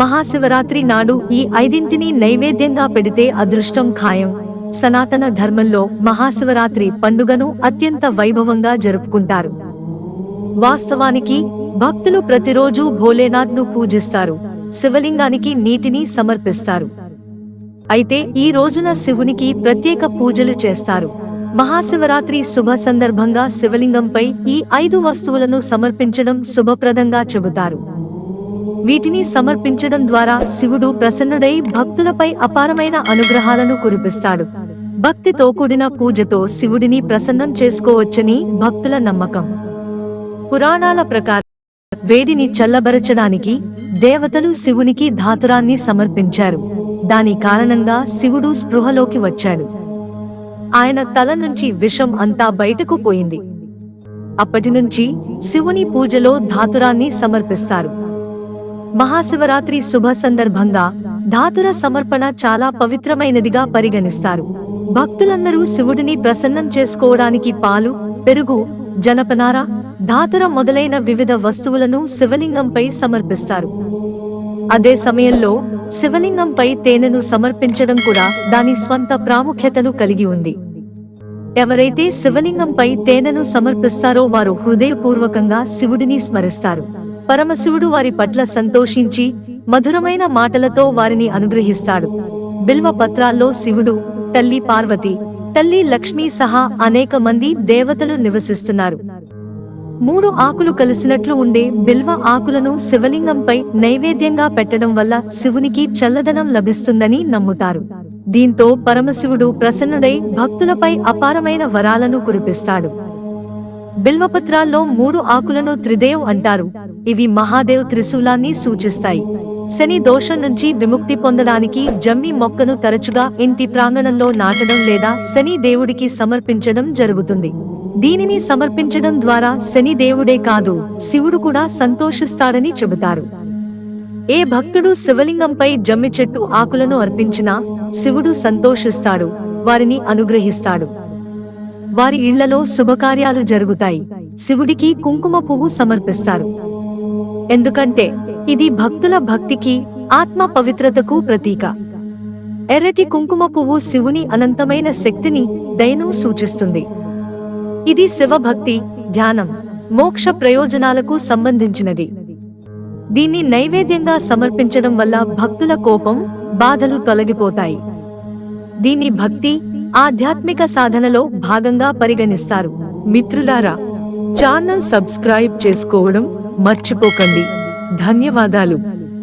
మహాశివరాత్రి నాడు ఈ ఐదింటిని నైవేద్యంగా పెడితే అదృష్టం ఖాయం. సనాతన ధర్మంలో మహాశివరాత్రి పండుగను అత్యంత వైభవంగా జరుపుకుంటారు. వాస్తవానికి భక్తులు ప్రతిరోజు భోలేనాథ్ను పూజిస్తారు శివలింగానికి నీటిని సమర్పిస్తారు. అయితే ఈ రోజున శివునికి ప్రత్యేక పూజలు చేస్తారు. మహాశివరాత్రి శుభ సందర్భంగా శివలింగంపై ఈ ఐదు వస్తువులను సమర్పించడం శుభప్రదంగా చెబుతారు. వీటిని సమర్పించడం ద్వారా శివుడు ప్రసన్నుడై భక్తులపై అపారమైన అనుగ్రహాలను కురిపిస్తాడు. భక్తితో కూడిన పూజతో శివుడిని ప్రసన్నం చేసుకోవచ్చని భక్తుల నమ్మకం. పురాణాల ప్రకారం వేడిని చల్లబరచడానికి దేవతలు శివునికి ధాతురాన్ని సమర్పించారు. దాని కారణంగా శివుడు స్పృహలోకి వచ్చాడు. ఆయన తల నుంచి విషం అంతా బయటకు పోయింది. అప్పటి నుంచి శివుని పూజలో ధాతురాన్ని సమర్పిస్తారు. మహాశివరాత్రి శుభ సందర్భంగా ధాతుర సమర్పణ చాలా పవిత్రమైనదిగా పరిగణిస్తారు. భక్తులందరూ శివుడిని ప్రసన్నం చేసుకోవడానికి పాలు పెరుగు జనపనార ధాతుర మొదలైన వివిధ వస్తువులను శివలింగంపై సమర్పిస్తారు. అదే సమయంలో శివలింగంపై తేనెను సమర్పించడం కూడా దాని స్వంత ప్రాముఖ్యతను కలిగి ఉంది. ఎవరైతే శివలింగంపై తేనెను సమర్పిస్తారో వారు హృదయపూర్వకంగా శివుడిని స్మరిస్తారు. పరమశివుడు వారి పట్ల సంతోషించి మధురమైన మాటలతో వారిని అనుగ్రహిస్తాడు. బిల్వ పత్రాల్లో శివుడు తల్లి పార్వతి తల్లి లక్ష్మి సహా అనేక మంది దేవతలు నివసిస్తున్నారు. మూడు ఆకులు కలిసినట్లు ఉండే బిల్వ ఆకులను శివలింగంపై నైవేద్యంగా పెట్టడం వల్ల శివునికి చల్లదనం లభిస్తుందని నమ్ముతారు. దీంతో పరమశివుడు ప్రసన్నుడై భక్తులపై అపారమైన వరాలను కురిపిస్తాడు. బిల్వపత్రాల్లో మూడు ఆకులను త్రిదేవ్ అంటారు. ఇవి మహాదేవ్ త్రిశూలాన్ని సూచిస్తాయి. శని దోషం నుంచి విముక్తి పొందడానికి జమ్మి మొక్కను తరచుగా ఇంటి ప్రాంగణంలో నాటడం లేదా శని దేవుడికి సమర్పించడం జరుగుతుంది. దీనిని సమర్పించడం ద్వారా శని దేవుడే కాదు శివుడు కూడా సంతోషిస్తాడని చెబుతారు. ఏ భక్తుడు శివలింగంపై జమ్మి చెట్టు ఆకులను అర్పించినా శివుడు సంతోషిస్తాడు వారిని అనుగ్రహిస్తాడు. వారి ఇళ్ళలో శుభకార్యాలు జరుగుతాయి. శివుడికి కుంకుమ పువ్వు సమర్పిస్తారు. ఎందుకంటే ఇది భక్తుల భక్తికి ఆత్మ పవిత్రతకు ప్రతీక. ఎర్రటి కుంకుమ పువ్వు శివుని అనంతమైన శక్తిని దయను సూచిస్తుంది. ఇది శివభక్తి ధ్యానం మోక్ష ప్రయోజనాలకు సంబంధించినది. దీన్ని నైవేద్యంగా సమర్పించడం వల్ల భక్తుల కోపం బాధలు తొలగిపోతాయి. దీన్ని భక్తి ఆధ్యాత్మిక సాధనలో భాగంగా పరిగణిస్తారు. మిత్రులారా ఛానల్ సబ్స్క్రైబ్ చేసుకోవడం మర్చిపోకండి. ధన్యవాదాలు.